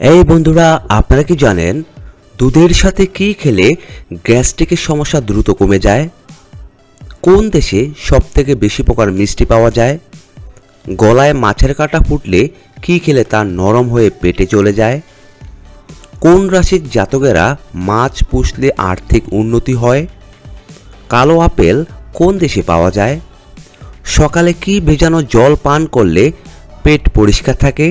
এই বন্ধুরা, আপনারা কি জানেন দুধের সাথে কি খেলে গ্যাস্ট্রিকের সমস্যা দ্রুত কমে যায়? কোন দেশে সবথেকে বেশি প্রকার মিষ্টি পাওয়া যায়? গলায় মাছের কাঁটা ফুটলে কি খেলে তা নরম হয়ে পেটে চলে যায়? কোন রাশির জাতকেরা মাছ পুষলে আর্থিক উন্নতি হয়? কালো আপেল কোন দেশে পাওয়া যায়? সকালে কি ভেজানো জল পান করলে পেট পরিষ্কার থাকে?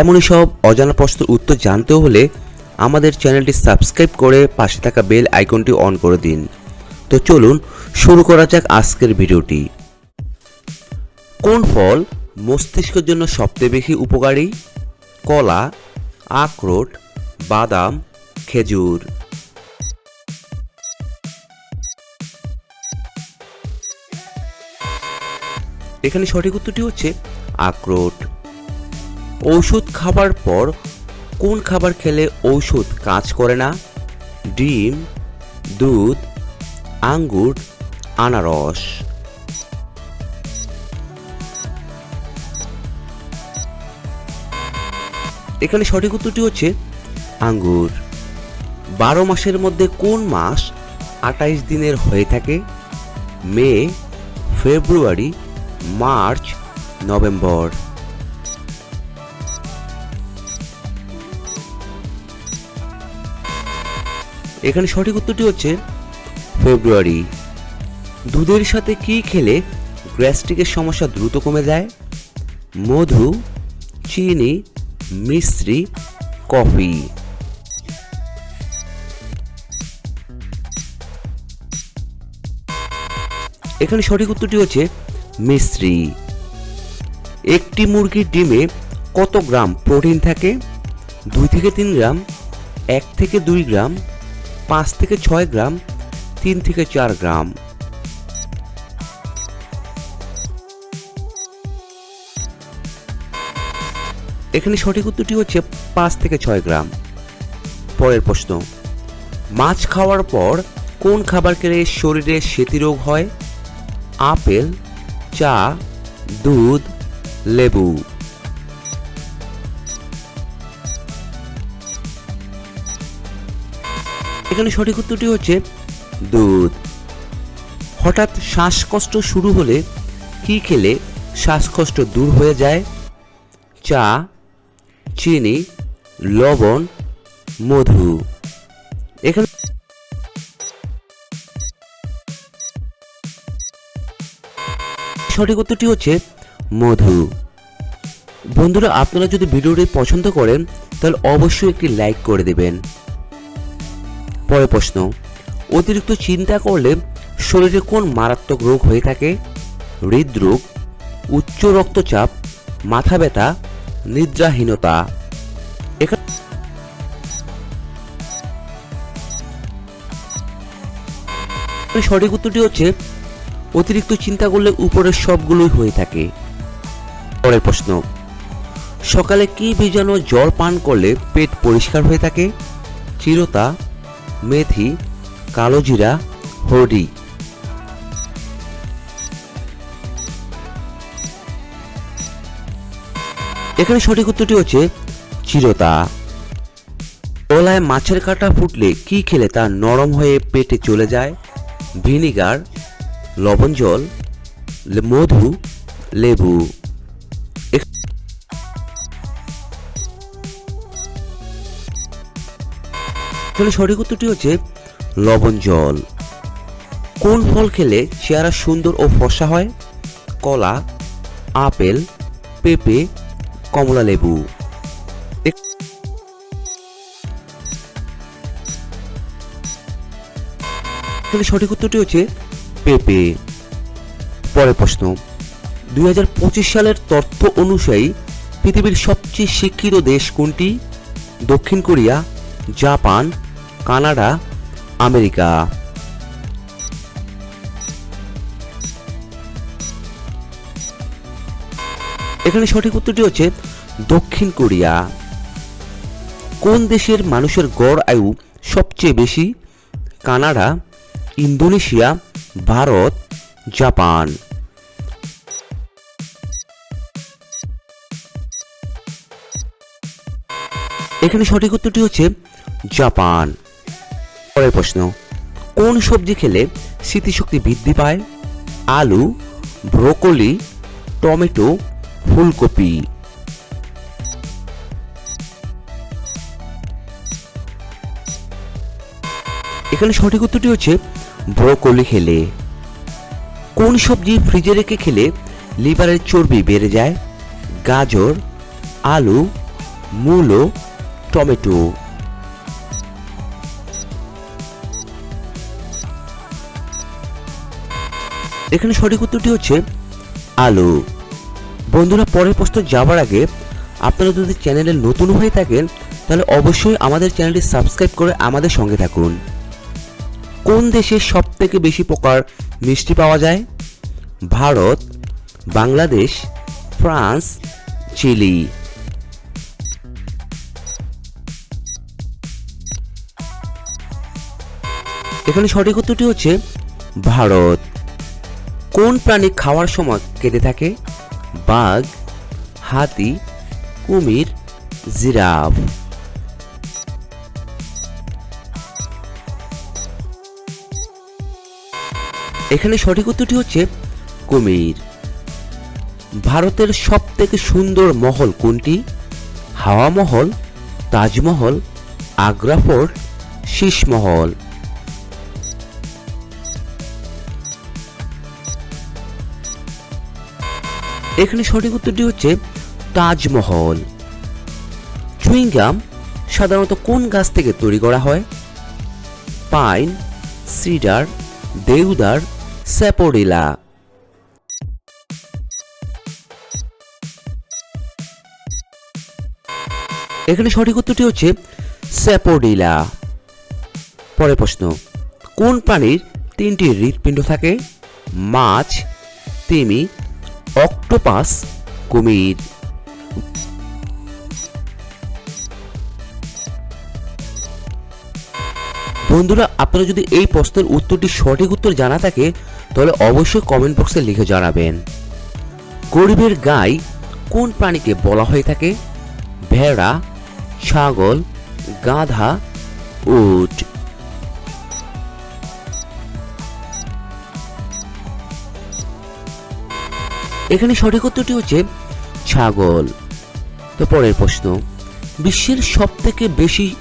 এমনই সব অজানা প্রশ্নের উত্তর জানতে হলে আমাদের চ্যানেলটি সাবস্ক্রাইব করে পাশে থাকা বেল আইকনটি অন করে দিন। তো চলুন শুরু করা যাক আজকের ভিডিওটি। কোন ফল মস্তিষ্কের জন্য সবচেয়ে বেশি উপকারী? কলা, আখরোট, বাদাম, খেজুর। এখানে সঠিক উত্তরটি হচ্ছে আখরোট। ঔষধ খাবার পর কোন খাবার খেলে ঔষধ কাজ করে না? ডিম, দুধ, আঙ্গুর, আনারস। এখানে সঠিক উত্তরটি হচ্ছে আঙ্গুর। বারো মাসের মধ্যে কোন মাস আটাইশ দিনের হয়ে থাকে? May, February, March, November. এখানে সঠিক উত্তরটি হচ্ছে ফেব্রুয়ারি। দুধের সাথে কি খেলে গ্যাস্ট্রিকের সমস্যা দ্রুত কমে যায়? মধু, চিনি, মিশ্রি, কফি। এখানে সঠিক উত্তরটি হচ্ছে মিশ্রি। একটি মুরগির ডিমে কত গ্রাম প্রোটিন থাকে? দুই থেকে তিন গ্রাম, এক থেকে দুই গ্রাম পাঁচ থেকে ছয় গ্রাম, তিন থেকে চার গ্রাম। এখানে সঠিক উত্তরটি হচ্ছে পাঁচ থেকে ছয় গ্রাম। পরের প্রশ্ন, মাছ খাওয়ার পর কোন খাবার খেলে শরীরে স্মৃতিরোগ হয়? আপেল, চা, দুধ, লেবু। এখানে সঠিক উত্তরটি হচ্ছে দুধ। হঠাৎ শ্বাসকষ্ট শুরু হলে কি খেলে শ্বাসকষ্ট দূর হয়ে যায়? চা, চিনি, লবণ, মধু। এখানে সঠিক উত্তরটি হচ্ছে মধু। বন্ধুরা, আপনারা যদি ভিডিওটি পছন্দ করেন, তাহলে অবশ্যই একটি লাইক করে দেবেন। পরের প্রশ্ন, অতিরিক্ত চিন্তা করলে শরীরে কোন মারাত্মক রোগ হয়ে থাকে? হৃদরোগ, উচ্চ রক্তচাপ, মাথা ব্যথা, নিদ্রাহীনতা। সঠিক উত্তরটি হচ্ছে, অতিরিক্ত চিন্তা করলে উপরের সবগুলোই হয়ে থাকে। পরের প্রশ্ন, সকালে কি ভেজানো জল পান করলে পেট পরিষ্কার হয়ে থাকে? চিরতা মেথি কালোজিরা হরি এখানে সঠিক উত্তরটি হচ্ছে চিরতা। গলায় মাছের কাঁটা ফুটলে কি খেলে তা নরম হয়ে পেটে চলে যায়? ভিনিগার, লবণ জল মধু, লেবু। এখানে সঠিক উত্তরটি হচ্ছে লবণ জল। কোন ফল খেলে চেহারা সুন্দর ও ফর্সা হয়? কলা, আপেল, পেঁপে, কমলা লেবু। এখানে সঠিক উত্তরটি হচ্ছে পেঁপে। পরের প্রশ্ন। দুই হাজার পঁচিশ সালের তথ্য অনুযায়ী পৃথিবীর সবচেয়ে শিক্ষিত দেশ কোনটি? দক্ষিণ কোরিয়া, জাপান কানাডা, আমেরিকা। এখানে সঠিক উত্তরটি হচ্ছে দক্ষিণ কোরিয়া। কোন দেশের মানুষের গড় আয়ু সবচেয়ে বেশি? Canada, Indonesia, Bharat, Japan. এখানে সঠিক উত্তরটি হচ্ছে জাপান। পরের প্রশ্ন, কোন সবজি খেলে স্মৃতিশক্তি বৃদ্ধি পায়? আলু, ব্রোকলি, টমেটো, ফুলকপি। এখানে সঠিক উত্তরটি হচ্ছে ব্রোকলি খেলে। কোন সবজি ফ্রিজে রেখে খেলে লিভারের চর্বি বেড়ে যায়? গাজর, আলু, মূলো, টমেটো। এখানে সঠিক উত্তরটি হচ্ছে আলু। বন্ধুরা, পরের প্রশ্ন যাবার আগে আপনারা যদি চ্যানেলে নতুন হয়ে থাকেন, তাহলে অবশ্যই আমাদের চ্যানেলটি সাবস্ক্রাইব করে আমাদের সঙ্গে থাকুন। কোন দেশে সব থেকে বেশি প্রকার মিষ্টি পাওয়া যায়? Bharat, Bangladesh, France, Chile. এখানে সঠিক উত্তরটি হচ্ছে ভারত। কোন প্রাণী খাওয়ার সময় কেটে থাকে? বাঘ, হাতি, কুমির, জিরাফ। এখানে সঠিক উত্তরটি হচ্ছে কুমির। ভারতের সব থেকে সুন্দর মহল কোনটি? হাওয়া মহল, তাজমহল, আগ্রা ফোর্ট শীষমহল এখানে সঠিক উত্তরটি হচ্ছে তাজমহল। চুইংগাম সাধারণত কোন গাছ থেকে তৈরি করা হয়? Pine, cedar, deodar, sapodilla. এখানে সঠিক উত্তরটি হচ্ছে স্যাপোডিলা। পরের প্রশ্ন, কোন প্রাণীর তিনটি হৃৎপিণ্ড থাকে? মাছ, তিমি অক্টোপাস কুমির। বন্ধুরা, আপনারা যদি এই প্রশ্নের উত্তরটি সঠিক উত্তর জানা থাকে, তাহলে অবশ্যই কমেন্ট বক্সে লিখে জানাবেন। গরিবের গাই কোন প্রাণীকে বলা হয়ে থাকে? ভেড়া, ছাগল, গাধা, উট। এখানে সঠিক উত্তরটি হচ্ছে ছাগল। তো পরের প্রশ্ন, বিশ্বের সব থেকে বেশি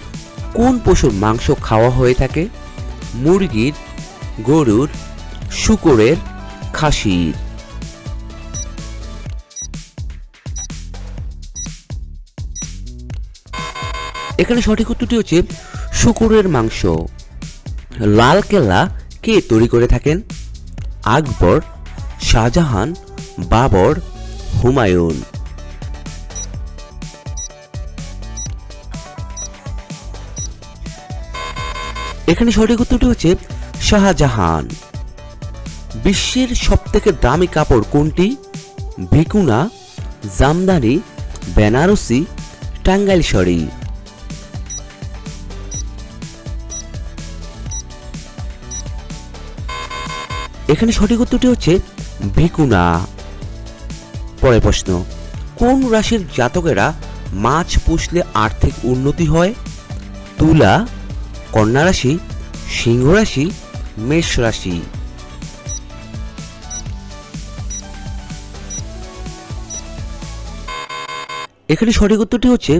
কোন পশুর মাংস খাওয়া হয়ে থাকে? মুরগির, গরুর, শুকরের, খাসির। এখানে সঠিক উত্তরটি হচ্ছে শুকুরের মাংস। লাল কেল্লা কে তৈরি করে থাকেন? আকবর, শাহজাহান বাবর হুমায়ুন। এখানে সঠিক উত্তরটি হচ্ছে শাহজাহান। বিশ্বের সবথেকে দামি কাপড় কোনটি? ভিকুনা, জামদানি, বেনারসি টাঙ্গাইল শাড়ি এখানে সঠিক উত্তরটি হচ্ছে ভিকুনা। পরের প্রশ্ন, কোন রাশির জাতকেরা মাছ পুষলে আর্থিক উন্নতি হয়? তুলা, কন্যা রাশি, সিংহ রাশি, মেষ রাশি। এখানে সঠিক উত্তরটি হচ্ছে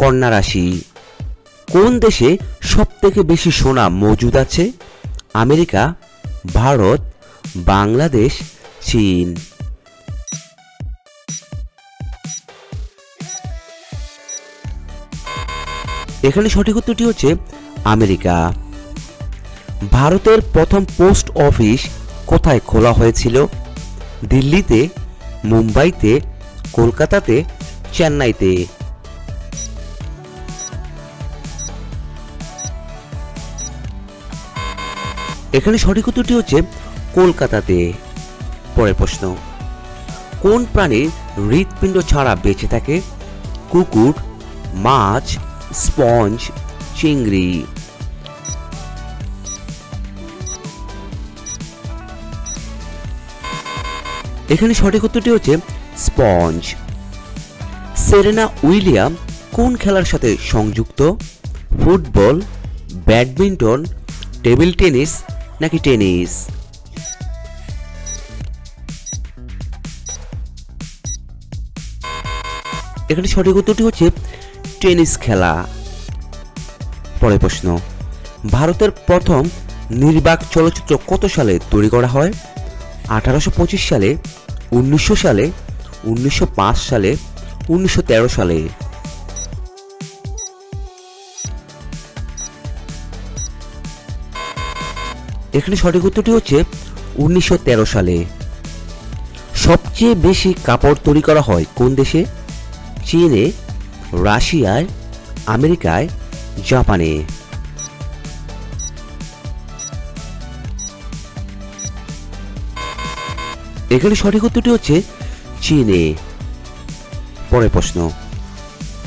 কন্যা রাশি। কোন দেশে সব থেকে বেশি সোনা মজুদ আছে? আমেরিকা, ভারত, বাংলাদেশ, চীন। এখানে সঠিক উত্তরটি হচ্ছে আমেরিকা। ভারতের প্রথম পোস্ট অফিস কোথায় খোলা হয়েছিল? দিল্লিতে, মুম্বাইতে, কলকাতাতে, চেন্নাইতে। এখানে সঠিক উত্তরটি হচ্ছে কলকাতাতে। পরের প্রশ্ন, কোন প্রাণীর হৃৎপিণ্ড ছাড়া বেঁচে থাকে? কুকুর, মাছ স্পঞ্জ, চিংড়ি। এখানে সঠিক উত্তরটি হচ্ছে স্পঞ্জ। সেরেনা উইলিয়াম কোন খেলার সাথে সংযুক্ত? ফুটবল, ব্যাডমিন্টন, টেবিল টেনিস নাকি টেনিস? এখানে সঠিক উত্তরটি হচ্ছে টেনিস খেলা। পরের প্রশ্ন, ভারতের প্রথম নির্বাক চলচ্চিত্র কত সালে তৈরি করা হয়? আঠারোশো পঁচিশ সালে, উনিশশো সালে, উনিশশো পাঁচ সালে, উনিশশো তেরো সালে। এখানে সঠিক উত্তরটি হচ্ছে উনিশশো তেরো সালে। সবচেয়ে বেশি কাপড় তৈরি করা হয় কোন দেশে? চীনে রাশিয়ায়, আমেরিকায়, জাপানে। এখানে সঠিক উত্তরটি হচ্ছে চীনে। পরের প্রশ্ন,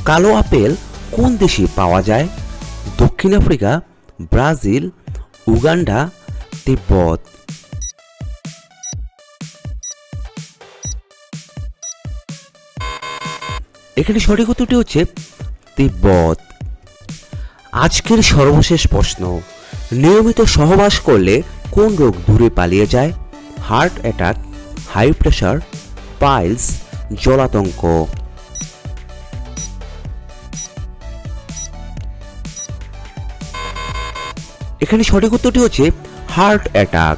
কালো আপেল কোন দেশে পাওয়া যায়? দক্ষিণ আফ্রিকা, ব্রাজিল, উগান্ডা, তিব্বত। এখানে সঠিক উত্তরটি হচ্ছে তিব্বত। আজকের সর্বশেষ প্রশ্ন, নিয়মিত সহবাস করলে কোন রোগ দূরে পালিয়ে যায়? Heart attack high pressure piles জলাতঙ্ক। এখানে সঠিক উত্তরটি হচ্ছে হার্ট অ্যাটাক